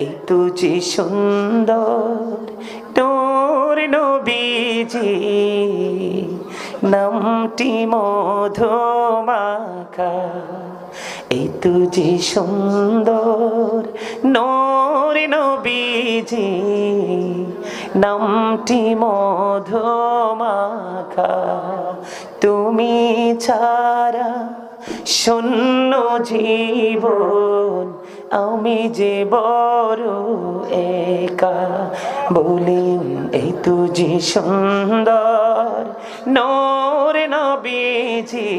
এই তুজি সুন্দর তোর নবীজি, নামটি মধুমাখা। এই তুজি সুন্দর নোর নবীজি, নামটি মধুমাখা। তুমি ছাড়া শূন্য জীবন আমি যে বড় একা বলিন এই তুজি সুন্দর। নোর নবীজি,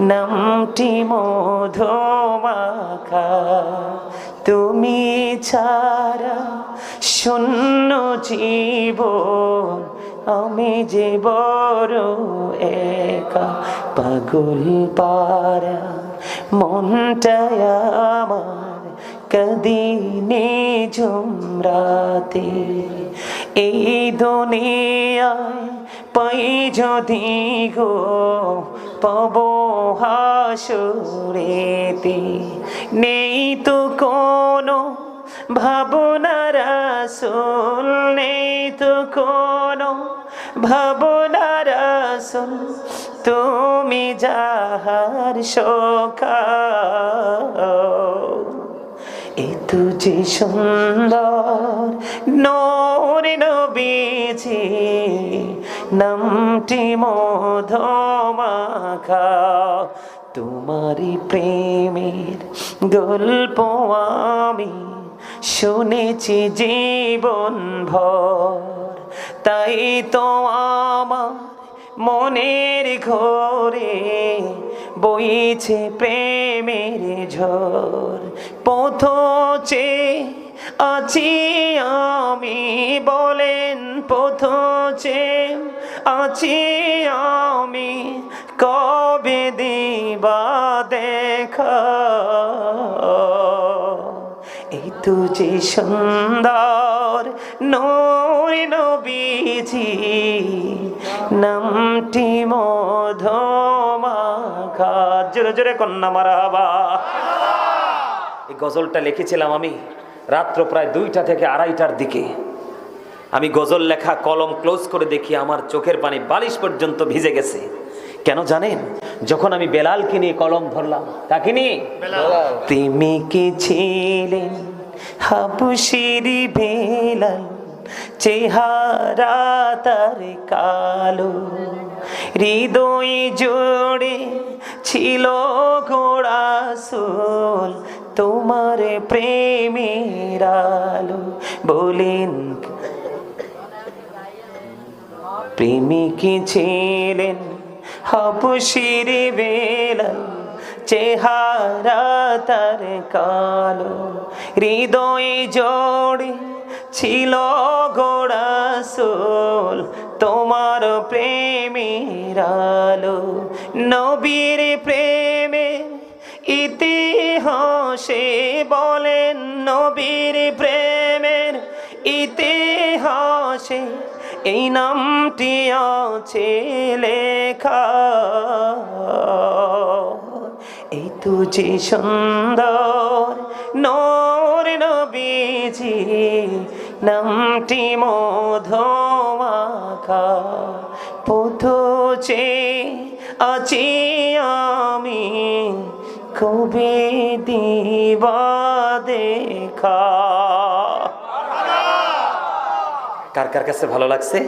নামটি মধুমাখা। তুমি ছাড়া শূন্য জীবন আমি যে বড় একা পাগল পারা মনটায় আমার কদিনে ঝুমরাতে এই দুনিয়ায় পাই যদি গো, পাব হাসুরেতে। নেই তো কোনো ভাবনার আসল নেই তো কোনো ভাবনার আসল তুমি যাহার সখা এ যে সুন্দর নোর নবীজি, নামটি মধমাখা তোমারি প্রেমের গল্প আমি শুনেছি জীবন ভর, তাই তো আমার মনের ঘরে বইছে প্রেমের ঝড় পথচে আছি আমি বলেন পথচে আছি আমি কবে দিবা দেখা? এই তুঝে সুন্দর নোর নবীজি, নামটি মধমাখা জোরে জোরে কন্যা মারাবা এই গজলটা লিখেছিলাম আমি রাত্র প্রায় দুইটা থেকে আড়াইটার দিকে। আমি গজল লেখা কলম ক্লোজ করে দেখি আমার চোখের পানি বালিশ পর্যন্ত ভিজে গেছে। কেন জানেন? যখন আমি বেলালকে নিয়ে কলম ধরলাম কাকে নিয়ে? তুমি কি ছিলেন? হাবুশির বেলাল চেহারা তার কালো। হৃদয় জোড়ে ছিল ঘোড়া সোল তোমার প্রেমের আলো। বলেন প্রেমিকি ছিলেন? হাবুশির বেলাল চেহারা তার কালো, হৃদয় জোড়ে ছিল গোড়া সোল তোমার প্রেমের আলো, নবীর প্রেমে ইতিহাসে বলেন, নবীর প্রেমের ইতিহাসে এই নামটি আছে লেখা। এই তুঝে সুন্দর নোর নবীজি, নামটি মধমাখা। পুথুচে আছি আমি, কবে দিবা দেখা? কার কার কাছে ভালো লাগছে?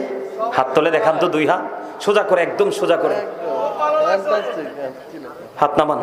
হাত তোলে দেখান তো দুই হাত। সোজা করে একদম সোজা করে। হাত নামান।